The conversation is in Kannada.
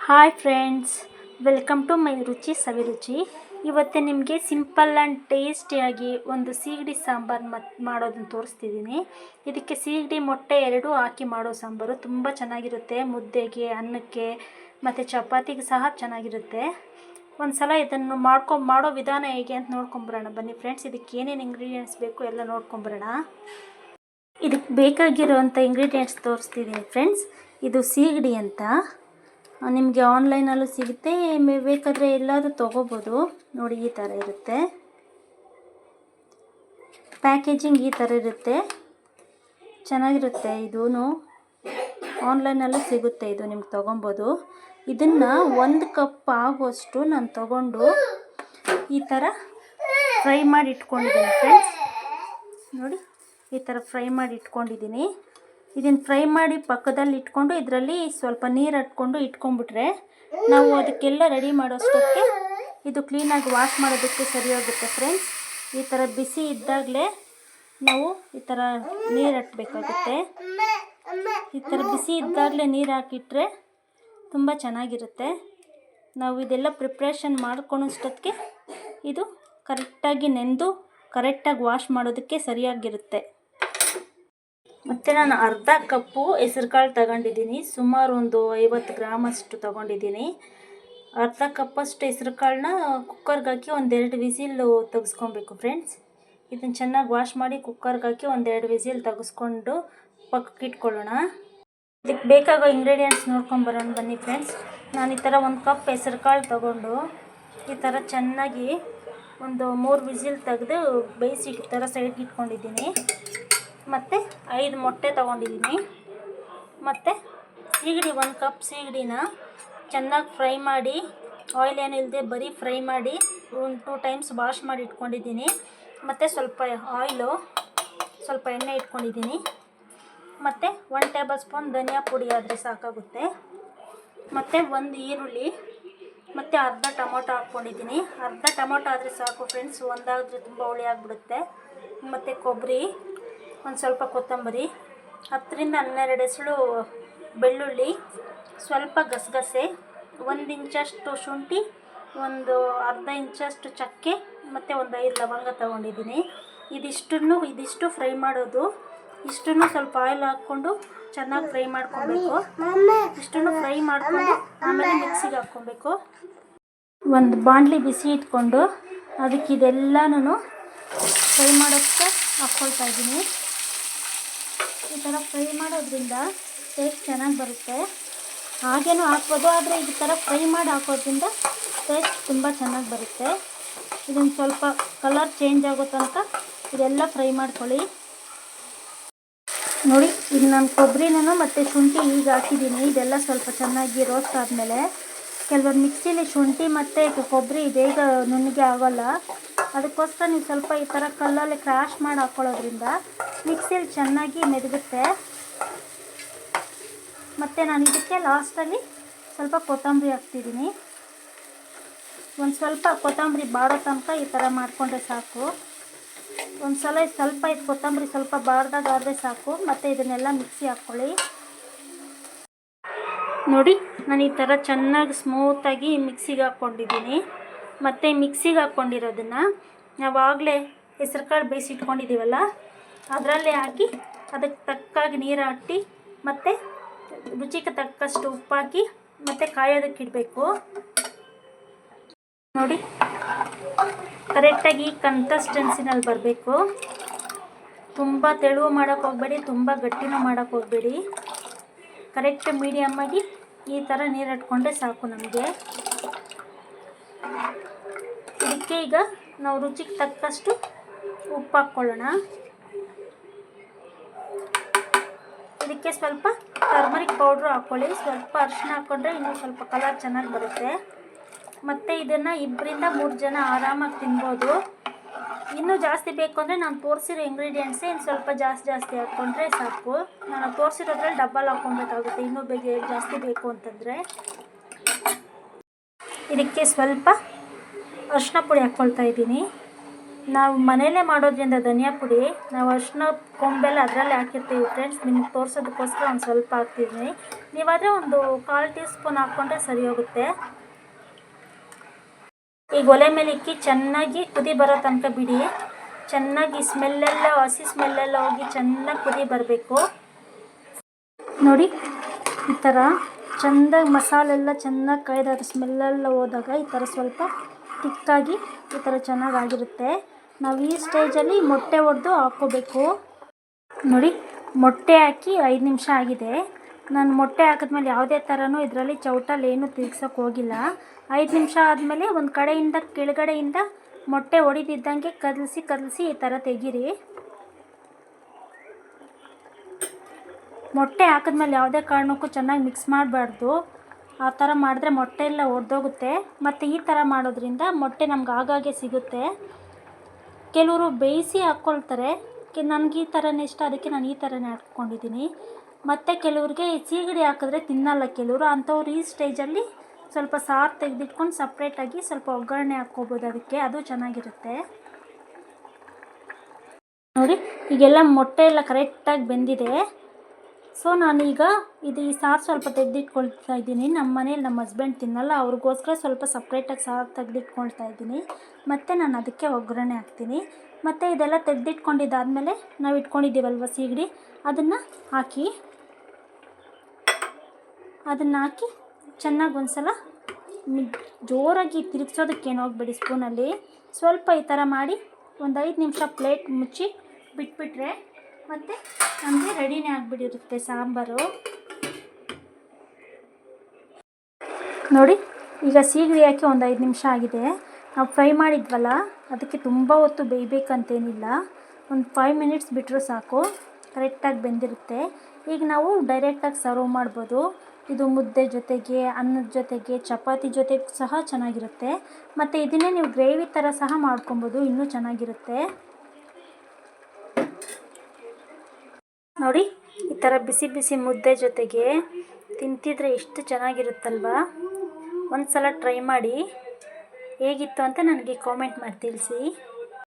Hi friends welcome to my Ruchi Saviruchi ಇವತ್ತು ನಿಮಗೆ ಸಿಂಪಲ್ ಆ್ಯಂಡ್ ಟೇಸ್ಟಿಯಾಗಿ ಒಂದು ಸೀಗಡಿ ಸಾಂಬಾರು ಮತ್ ಮಾಡೋದನ್ನ ತೋರಿಸ್ತಿದ್ದೀನಿ. ಇದಕ್ಕೆ ಸೀಗಡಿ ಮೊಟ್ಟೆ ಎರಡೂ ಹಾಕಿ ಮಾಡೋ ಸಾಂಬಾರು ತುಂಬ ಚೆನ್ನಾಗಿರುತ್ತೆ. ಮುದ್ದೆಗೆ, ಅನ್ನಕ್ಕೆ ಮತ್ತು ಚಪಾತಿಗೆ ಸಹ ಚೆನ್ನಾಗಿರುತ್ತೆ. ಒಂದು ಸಲ ಇದನ್ನು ಮಾಡ್ಕೊ ಮಾಡೋ ವಿಧಾನ ಹೇಗೆ ಅಂತ ನೋಡ್ಕೊಂಬರೋಣ ಬನ್ನಿ ಫ್ರೆಂಡ್ಸ್ ಇದಕ್ಕೆ ಏನೇನು ಇಂಗ್ರೀಡಿಯೆಂಟ್ಸ್ ಬೇಕು ಎಲ್ಲ ನೋಡ್ಕೊಂಬರೋಣ ಇದಕ್ಕೆ ಬೇಕಾಗಿರೋವಂಥ ಇಂಗ್ರೀಡಿಯೆಂಟ್ಸ್ ತೋರಿಸ್ತಿದ್ದೀನಿ ಫ್ರೆಂಡ್ಸ್ ಇದು ಸೀಗಡಿ ಅಂತ. ನಿಮಗೆ ಆನ್ಲೈನಲ್ಲೂ ಸಿಗುತ್ತೆ. ಬೇಕಾದರೆ ಎಲ್ಲಾದರೂ ತೊಗೋಬೋದು. ನೋಡಿ, ಈ ಥರ ಇರುತ್ತೆ. ಪ್ಯಾಕೇಜಿಂಗ್ ಈ ಥರ ಇರುತ್ತೆ. ಚೆನ್ನಾಗಿರುತ್ತೆ ಇದೂ ಆನ್ಲೈನಲ್ಲೂ ಸಿಗುತ್ತೆ ಇದು, ನಿಮ್ಗೆ ತೊಗೊಬೋದು. ಇದನ್ನು ಒಂದು ಕಪ್ ಆಗುವಷ್ಟು ನಾನು ತಗೊಂಡು ಈ ಥರ ಫ್ರೈ ಮಾಡಿ ಇಟ್ಕೊಂಡಿದ್ದೀನಿ ಫ್ರೆಂಡ್ಸ್ ನೋಡಿ, ಈ ಥರ ಫ್ರೈ ಮಾಡಿ ಇಟ್ಕೊಂಡಿದ್ದೀನಿ. ಇದನ್ನು ಫ್ರೈ ಮಾಡಿ ಪಕ್ಕದಲ್ಲಿ ಇಟ್ಕೊಂಡು ಇದರಲ್ಲಿ ಸ್ವಲ್ಪ ನೀರು ಹಟ್ಕೊಂಡು ಇಟ್ಕೊಂಡ್ಬಿಟ್ರೆ ನಾವು ಅದಕ್ಕೆಲ್ಲ ರೆಡಿ ಮಾಡೋಷ್ಟಕ್ಕೆ ಇದು ಕ್ಲೀನಾಗಿ ವಾಶ್ ಮಾಡೋದಕ್ಕೆ ಸರಿ ಹೋಗುತ್ತೆ ಫ್ರೆಂಡ್ಸ್ ಈ ಥರ ಬಿಸಿ ಇದ್ದಾಗಲೇ ನಾವು ಈ ಥರ ನೀರು ಹಟ್ಬೇಕಾಗುತ್ತೆ ಈ ಥರ ಬಿಸಿ ಇದ್ದಾಗಲೇ ನೀರು ಹಾಕಿಟ್ರೆ ತುಂಬ ಚೆನ್ನಾಗಿರುತ್ತೆ. ನಾವು ಇದೆಲ್ಲ ಪ್ರಿಪ್ರೇಷನ್ ಮಾಡ್ಕೊಳೋಷ್ಟೊತ್ತಿಗೆ ಇದು ಕರೆಕ್ಟಾಗಿ ನೆಂದು ಕರೆಕ್ಟಾಗಿ ವಾಶ್ ಮಾಡೋದಕ್ಕೆ ಸರಿಯಾಗಿರುತ್ತೆ. ಮತ್ತು ನಾನು ಅರ್ಧ ಕಪ್ಪು ಹೆಸರುಕಾಳು ತಗೊಂಡಿದ್ದೀನಿ. ಸುಮಾರು ಒಂದು ಐವತ್ತು ಗ್ರಾಮ್ ಅಷ್ಟು ತಗೊಂಡಿದ್ದೀನಿ. ಅರ್ಧ ಕಪ್ಪಷ್ಟು ಹೆಸರುಕಾಳನ್ನ ಕುಕ್ಕರ್ಗೆ ಹಾಕಿ ಒಂದೆರಡು ವಿಸಿಲು ತೆಗೆಸ್ಕೊಬೇಕು ಫ್ರೆಂಡ್ಸ್ ಇದನ್ನು ಚೆನ್ನಾಗಿ ವಾಶ್ ಮಾಡಿ ಕುಕ್ಕರ್ಗೆ ಹಾಕಿ ಒಂದೆರಡು ವಿಸಿಲ್ ತೆಗೆಸ್ಕೊಂಡು ಪಕ್ಕಕ್ಕೆ ಇಟ್ಕೊಳ್ಳೋಣ. ಇದಕ್ಕೆ ಬೇಕಾಗೋ ಇಂಗ್ರೀಡಿಯೆಂಟ್ಸ್ ನೋಡ್ಕೊಂಬರೋಣ ಬನ್ನಿ ಫ್ರೆಂಡ್ಸ್ ನಾನು ಈ ಥರ ಒಂದು ಕಪ್ ಹೆಸರುಕಾಳು ತಗೊಂಡು ಈ ಥರ ಚೆನ್ನಾಗಿ ಒಂದು ಮೂರು ವಿಸಿಲ್ ತೆಗೆದು ಬೇಯಿಸಿ ಈ ಥರ ಸೈಡ್ಗೆ ಇಟ್ಕೊಂಡಿದ್ದೀನಿ. ಮತ್ತು ಐದು ಮೊಟ್ಟೆ ತೊಗೊಂಡಿದ್ದೀನಿ. ಮತ್ತು ಸೀಗಡಿ ಒಂದು ಕಪ್ ಸೀಗಡಿನ ಚೆನ್ನಾಗಿ ಫ್ರೈ ಮಾಡಿ ಆಯಿಲ್ ಏನಿಲ್ಲದೆ ಬರೀ ಫ್ರೈ ಮಾಡಿ, ಒಂದು ಟೂ ಟೈಮ್ಸ್ ವಾಶ್ ಮಾಡಿ ಇಟ್ಕೊಂಡಿದ್ದೀನಿ. ಮತ್ತು ಸ್ವಲ್ಪ ಆಯಿಲು ಸ್ವಲ್ಪ ಎಣ್ಣೆ ಇಟ್ಕೊಂಡಿದ್ದೀನಿ. ಮತ್ತು ಒನ್ ಟೇಬಲ್ ಸ್ಪೂನ್ ಧನಿಯಾ ಪುಡಿ ಆದರೆ ಸಾಕಾಗುತ್ತೆ. ಮತ್ತು ಒಂದು ಈರುಳ್ಳಿ, ಮತ್ತು ಅರ್ಧ ಟೊಮೊಟೊ ಹಾಕ್ಕೊಂಡಿದ್ದೀನಿ ಅರ್ಧ ಟೊಮೊಟೊ ಆದರೆ ಸಾಕು ಫ್ರೆಂಡ್ಸ್ ಒಂದಾದರೆ ತುಂಬ ಹುಳಿ ಆಗಿಬಿಡುತ್ತೆ. ಮತ್ತು ಕೊಬ್ಬರಿ ಒಂದು ಸ್ವಲ್ಪ ಕೊತ್ತಂಬರಿ, ಹತ್ತರಿಂದ ಹನ್ನೆರಡು ಎಸಳು ಬೆಳ್ಳುಳ್ಳಿ, ಸ್ವಲ್ಪ ಗಸಗಸೆ, ಒಂದು ಇಂಚಷ್ಟು ಶುಂಠಿ, ಒಂದು ಅರ್ಧ ಇಂಚಷ್ಟು ಚಕ್ಕೆ, ಮತ್ತು ಒಂದು ಐದು ಲವಂಗ ತೊಗೊಂಡಿದ್ದೀನಿ. ಇದಿಷ್ಟನ್ನು, ಇದಿಷ್ಟು ಫ್ರೈ ಮಾಡೋದು. ಇಷ್ಟನ್ನು ಸ್ವಲ್ಪ ಆಯಿಲ್ ಹಾಕ್ಕೊಂಡು ಚೆನ್ನಾಗಿ ಫ್ರೈ ಮಾಡ್ಕೊಬೇಕು. ಇಷ್ಟನ್ನು ಫ್ರೈ ಮಾಡಿಕೊಂಡು ಆಮೇಲೆ ಮಿಕ್ಸಿಗೆ ಹಾಕ್ಕೊಬೇಕು. ಒಂದು ಬಾಣಲಿ ಬಿಸಿ ಇಟ್ಕೊಂಡು ಅದಕ್ಕೆ ಇದೆಲ್ಲನೂ ಫ್ರೈ ಮಾಡೋಕ್ಕೆ ಹಾಕ್ಕೊಳ್ತಾ ಇದ್ದೀನಿ. ಈ ಥರ ಫ್ರೈ ಮಾಡೋದ್ರಿಂದ ಟೇಸ್ಟ್ ಚೆನ್ನಾಗಿ ಬರುತ್ತೆ. ಹಾಗೇನೂ ಹಾಕ್ಬೋದು, ಆದರೆ ಈ ಥರ ಫ್ರೈ ಮಾಡಿ ಹಾಕೋದ್ರಿಂದ ಟೇಸ್ಟ್ ತುಂಬ ಚೆನ್ನಾಗಿ ಬರುತ್ತೆ. ಇದೊಂದು ಸ್ವಲ್ಪ ಕಲರ್ ಚೇಂಜ್ ಆಗೋ ತನಕ ಇದೆಲ್ಲ ಫ್ರೈ ಮಾಡ್ಕೊಳ್ಳಿ. ನೋಡಿ ಈಗ ನಾನು ಕೊಬ್ಬರಿನೂ ಮತ್ತು ಶುಂಠಿ ಈಗ ಹಾಕಿದ್ದೀನಿ. ಇದೆಲ್ಲ ಸ್ವಲ್ಪ ಚೆನ್ನಾಗಿ ರೋಸ್ಟ್ ಆದಮೇಲೆ. ಕೆಲವೊಂದು ಮಿಕ್ಸಿಲಿ ಶುಂಠಿ ಮತ್ತು ಕೊಬ್ಬರಿ ಬೇಗ ನುಣ್ಣಗೆ ಆಗೋಲ್ಲ. ಅದಕ್ಕೋಸ್ಕರ ನೀವು ಸ್ವಲ್ಪ ಈ ಥರ ಕಲ್ಲಲ್ಲಿ ಕ್ರಾಶ್ ಮಾಡಿ ಹಾಕ್ಕೊಳ್ಳೋದ್ರಿಂದ ಮಿಕ್ಸಿಲಿ ಚೆನ್ನಾಗಿ ಮೆದುಗುತ್ತೆ. ಮತ್ತು ನಾನು ಇದಕ್ಕೆ ಲಾಸ್ಟಲ್ಲಿ ಸ್ವಲ್ಪ ಕೊತ್ತಂಬರಿ ಹಾಕ್ತಿದ್ದೀನಿ. ಒಂದು ಸ್ವಲ್ಪ ಕೊತ್ತಂಬರಿ ಬಾಡೋ ತನಕ ಈ ಥರ ಮಾಡಿಕೊಂಡ್ರೆ ಸಾಕು. ಒಂದು ಸಲ ಸ್ವಲ್ಪ ಇದು ಕೊತ್ತಂಬರಿ ಸ್ವಲ್ಪ ಬಾಡ್ದಾಗ ಆದರೆ ಸಾಕು. ಮತ್ತು ಇದನ್ನೆಲ್ಲ ಮಿಕ್ಸಿ ಹಾಕ್ಕೊಳ್ಳಿ ನೋಡಿ, ನಾನು ಈ ಥರ ಚೆನ್ನಾಗಿ ಸ್ಮೂತಾಗಿ ಮಿಕ್ಸಿಗೆ ಹಾಕ್ಕೊಂಡಿದ್ದೀನಿ. ಮತ್ತು ಮಿಕ್ಸಿಗೆ ಹಾಕ್ಕೊಂಡಿರೋದನ್ನು ನಾವಾಗಲೇ ಹೆಸ್ರುಕಾಳು ಬೇಯಿಸಿಟ್ಕೊಂಡಿದ್ದೀವಲ್ಲ ಅದರಲ್ಲೇ ಹಾಕಿ ಅದಕ್ಕೆ ತಕ್ಕಾಗಿ ನೀರು ಹಾಕಿ ಮತ್ತು ರುಚಿಗೆ ತಕ್ಕಷ್ಟು ಉಪ್ಪು ಹಾಕಿ ಮತ್ತು ಕಾಯೋದಕ್ಕಿಡಬೇಕು ನೋಡಿ ಕರೆಕ್ಟಾಗಿ ಕನ್ಸಿಸ್ಟೆನ್ಸಿನಲ್ಲಿ ಬರಬೇಕು. ತುಂಬ ತೆಳುವು ಮಾಡೋಕ್ಕೆ ಹೋಗಬೇಡಿ, ತುಂಬ ಗಟ್ಟಿನೂ ಮಾಡೋಕ್ಕೆ ಹೋಗಬೇಡಿ. ಕರೆಕ್ಟ್ ಮೀಡಿಯಮ್ಮಾಗಿ ಈ ಥರ ನೀರು ಇಟ್ಕೊಂಡ್ರೆ ಸಾಕು ನಮಗೆ. ಇದಕ್ಕೆ ಈಗ ನಾವು ರುಚಿಗೆ ತಕ್ಕಷ್ಟು ಉಪ್ಪು ಹಾಕ್ಕೊಳ್ಳೋಣ. ಇದಕ್ಕೆ ಸ್ವಲ್ಪ ಟರ್ಮರಿಕ್ ಪೌಡ್ರ್ ಹಾಕ್ಕೊಳ್ಳಿ. ಸ್ವಲ್ಪ ಅರಿಶಿನ ಹಾಕ್ಕೊಂಡ್ರೆ ಇನ್ನೂ ಸ್ವಲ್ಪ ಕಲರ್ ಚೆನ್ನಾಗಿ ಬರುತ್ತೆ. ಮತ್ತು ಇದನ್ನು ಇಬ್ಬರಿಂದ ಮೂರು ಜನ ಆರಾಮಾಗಿ ತಿನ್ಬೋದು. ಇನ್ನೂ ಜಾಸ್ತಿ ಬೇಕು ಅಂದರೆ ನಾನು ತೋರಿಸಿರೋ ಇಂಗ್ರೀಡಿಯೆಂಟ್ಸೇ ಇನ್ನು ಸ್ವಲ್ಪ ಜಾಸ್ತಿ ಜಾಸ್ತಿ ಹಾಕ್ಕೊಂಡ್ರೆ ಸಾಕು. ನಾನು ತೋರಿಸಿರೋದ್ರಲ್ಲಿ ಡಬ್ಬಲ್ ಹಾಕ್ಕೊಬೇಕಾಗುತ್ತೆ. ಇನ್ನೂ ಬೇಗ ಜಾಸ್ತಿ ಬೇಕು ಅಂತಂದರೆ. ಇದಕ್ಕೆ ಸ್ವಲ್ಪ ಅರಿಶಿನ ಪುಡಿ ಹಾಕ್ಕೊಳ್ತಾ ಇದ್ದೀನಿ. ನಾವು ಮನೆಯಲ್ಲೇ ಮಾಡೋದ್ರಿಂದ ಧನಿಯಾ ಪುಡಿ, ನಾವು ಅರಿಶಿನ ಕೊಂಬೆಲ್ಲ ಅದರಲ್ಲೇ ಹಾಕಿರ್ತೀವಿ ಫ್ರೆಂಡ್ಸ್ ನಿಮ್ಗೆ ತೋರಿಸೋದಕ್ಕೋಸ್ಕರ ಒಂದು ಸ್ವಲ್ಪ ಹಾಕ್ತಿದ್ದೀನಿ. ನೀವಾದರೆ ಒಂದು ಕಾಲು ಟೀ ಸ್ಪೂನ್ ಹಾಕ್ಕೊಂಡ್ರೆ ಸರಿ ಹೋಗುತ್ತೆ. ಈಗ ಒಲೆ ಮೇಲೆ ಇಕ್ಕಿ ಚೆನ್ನಾಗಿ ಕುದಿ ಬರೋ ತನಕ ಬಿಡಿ. ಚೆನ್ನಾಗಿ ಸ್ಮೆಲ್ಲೆಲ್ಲ ಹಸಿ ಸ್ಮೆಲ್ಲೆಲ್ಲ ಹೋಗಿ ಚೆನ್ನಾಗಿ ಕುದಿ ಬರಬೇಕು. ನೋಡಿ, ಈ ಥರ ಚೆಂದಾಗಿ ಮಸಾಲೆಲ್ಲ ಚೆನ್ನಾಗಿ ಕೈದಾದ ಸ್ಮೆಲ್ಲೆಲ್ಲ ಹೋದಾಗ ಈ ಥರ ಸ್ವಲ್ಪ ತಿಕ್ಕಾಗಿ ಈ ಥರ ಚೆನ್ನಾಗಾಗಿರುತ್ತೆ. ನಾವು ಈ ಸ್ಟೇಜಲ್ಲಿ ಮೊಟ್ಟೆ ಒಡೆದು ಹಾಕ್ಕೋಬೇಕು. ನೋಡಿ, ಮೊಟ್ಟೆ ಹಾಕಿ ಐದು ನಿಮಿಷ ಆಗಿದೆ. ನಾನು ಮೊಟ್ಟೆ ಹಾಕಿದ್ಮೇಲೆ ಯಾವುದೇ ಥರನೂ ಇದರಲ್ಲಿ ಚೌಟಲ್ಲಿ ಏನೂ ತಿರ್ಗ್ಸೋಕೆ ಹೋಗಿಲ್ಲ. ಐದು ನಿಮಿಷ ಆದಮೇಲೆ ಒಂದು ಕಡೆಯಿಂದ ಕೆಳಗಡೆಯಿಂದ ಮೊಟ್ಟೆ ಒಡಿದಿದ್ದಂಗೆ ಕದಲಿಸಿ ಕದಲಿಸಿ ಈ ಥರ ತೆಗೀರಿ. ಮೊಟ್ಟೆ ಹಾಕಿದ್ಮೇಲೆ ಯಾವುದೇ ಕಾರಣಕ್ಕೂ ಚೆನ್ನಾಗಿ ಮಿಕ್ಸ್ ಮಾಡಬಾರ್ದು. ಆ ಥರ ಮಾಡಿದ್ರೆ ಮೊಟ್ಟೆ ಎಲ್ಲ ಒಡೆದೋಗುತ್ತೆ. ಮತ್ತು ಈ ಥರ ಮಾಡೋದ್ರಿಂದ ಮೊಟ್ಟೆ ನಮ್ಗೆ ಆಗಾಗೆ ಸಿಗುತ್ತೆ. ಕೆಲವರು ಬೇಯಿಸಿ ಹಾಕ್ಕೊಳ್ತಾರೆ. ನನಗೆ ಈ ಥರನೇ ಇಷ್ಟ, ಅದಕ್ಕೆ ನಾನು ಈ ಥರನೇ ಹಾಕ್ಕೊಂಡಿದ್ದೀನಿ. ಮತ್ತು ಕೆಲವ್ರಿಗೆ ಸೀಗಡಿ ಹಾಕಿದ್ರೆ ತಿನ್ನಲ್ಲ ಕೆಲವರು. ಅಂಥವ್ರು ಈ ಸ್ಟೇಜಲ್ಲಿ ಸ್ವಲ್ಪ ಸಾರು ತೆಗೆದಿಟ್ಕೊಂಡು ಸಪ್ರೇಟಾಗಿ ಸ್ವಲ್ಪ ಒಗ್ಗರಣೆ ಹಾಕ್ಕೋಬೋದು ಅದಕ್ಕೆ. ಅದು ಚೆನ್ನಾಗಿರುತ್ತೆ. ನೋಡಿ, ಈಗೆಲ್ಲ ಮೊಟ್ಟೆ ಎಲ್ಲ ಕರೆಕ್ಟಾಗಿ ಬೆಂದಿದೆ. ಸೊ ನಾನೀಗ ಇದು ಈ ಸಾರು ಸ್ವಲ್ಪ ತೆಗೆದಿಟ್ಕೊಳ್ತಾ ಇದ್ದೀನಿ. ನಮ್ಮ ಮನೇಲಿ ನಮ್ಮ ಹಸ್ಬೆಂಡ್ ತಿನ್ನಲ್ಲ. ಅವ್ರಿಗೋಸ್ಕರ ಸ್ವಲ್ಪ ಸಪ್ರೇಟಾಗಿ ಸಾರು ತೆಗೆದಿಟ್ಕೊಳ್ತಾ ಇದ್ದೀನಿ. ಮತ್ತು ನಾನು ಅದಕ್ಕೆ ಒಗ್ಗರಣೆ ಹಾಕ್ತೀನಿ. ಮತ್ತು ಇದೆಲ್ಲ ತೆಗೆದಿಟ್ಕೊಂಡಿದ್ದಾದಮೇಲೆ ನಾವು ಇಟ್ಕೊಂಡಿದ್ದೀವಲ್ವ ಸೀಗಡಿ? ಅದನ್ನು ಹಾಕಿ ಅದನ್ನು ಹಾಕಿ ಚೆನ್ನಾಗಿ ಒಂದು ಸಲ ಜೋರಾಗಿ ತಿರುಗ್ಸೋದಕ್ಕೇನು ಹೋಗ್ಬೇಡಿ ಸ್ಪೂನಲ್ಲಿ. ಸ್ವಲ್ಪ ಈ ಥರ ಮಾಡಿ ಒಂದು ಐದು ನಿಮಿಷ ಪ್ಲೇಟ್ ಮುಚ್ಚಿ ಬಿಟ್ಬಿಟ್ರೆ ಮತ್ತು ರೆಡಿನೇ ಆಗಿಬಿಟ್ಟಿರುತ್ತೆ, ಸಾಂಬಾರು. ನೋಡಿ, ಈಗ ಸೀಗಡಿ ಹಾಕಿ ಒಂದು ಐದು ನಿಮಿಷ ಆಗಿದೆ. ನಾವು ಫ್ರೈ ಮಾಡಿದ್ವಲ್ಲ, ಅದಕ್ಕೆ ತುಂಬ ಹೊತ್ತು ಬೇಯಬೇಕಂತೇನಿಲ್ಲ. ಒಂದು ಫೈವ್ ಮಿನಿಟ್ಸ್ ಬಿಟ್ಟರೂ ಸಾಕು ಕರೆಕ್ಟಾಗಿ ಬೆಂದಿರುತ್ತೆ. ಈಗ ನಾವು ಡೈರೆಕ್ಟಾಗಿ ಸರ್ವ್ ಮಾಡ್ಬೋದು. ಇದು ಮುದ್ದೆ ಜೊತೆಗೆ, ಅನ್ನದ ಜೊತೆಗೆ, ಚಪಾತಿ ಜೊತೆಗೆ ಸಹ ಚೆನ್ನಾಗಿರುತ್ತೆ. ಮತ್ತು ಇದನ್ನೇ ನೀವು ಗ್ರೇವಿ ಥರ ಸಹ ಮಾಡ್ಕೊಬೋದು, ಇನ್ನೂ ಚೆನ್ನಾಗಿರುತ್ತೆ. ನೋಡಿ, ಈ ಥರ ಬಿಸಿ ಬಿಸಿ ಮುದ್ದೆ ಜೊತೆಗೆ ತಿಂತಿದ್ರೆ ಎಷ್ಟು ಚೆನ್ನಾಗಿರುತ್ತಲ್ವಾ? ಒಂದು ಸಲ ಟ್ರೈ ಮಾಡಿ ಹೇಗಿತ್ತು ಅಂತ ನನಗೆ ಕಾಮೆಂಟ್ ಮಾಡಿ ತಿಳಿಸಿ.